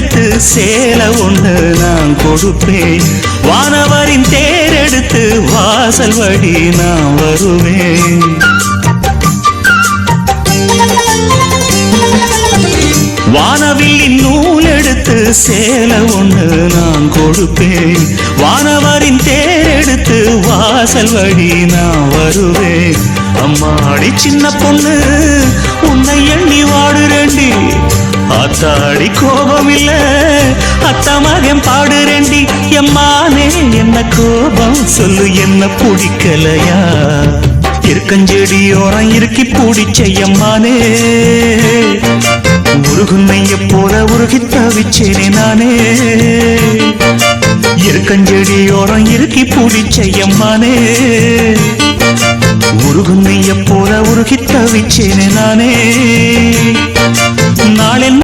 தேரெடுத்து சேலை ஒன்று நான் கொடுப்பேன். வானவரின் தேரெடுத்து வாசல் வழி நான் வருவேன். வானவில்லின் நூல் எடுத்து சேலை ஒன்று நான் கொடுப்பேன். வானவரின் தேரெடுத்து வாசல் வழி நான் வருவேன். அம்மாடி சின்ன பொண்ணு ஆத்தாடி கோபம் இல்ல அத்த மகன் பாடுறேண்டி எம்மானே என்ன கோபம்? சொல்லு என்ன பிடிக்கலையா? இருக்கஞ்செடியோரம் இருக்கி பிடிச்ச எம்மானே. உருகுன்னைய போல உருகி தவிச்சேனே நானே. இருக்கஞ்செடியோரம் இருக்கி பிடிச்ச எம்மானே. உருகுன்னைய போல உருகி தவிச்சேனே நானே.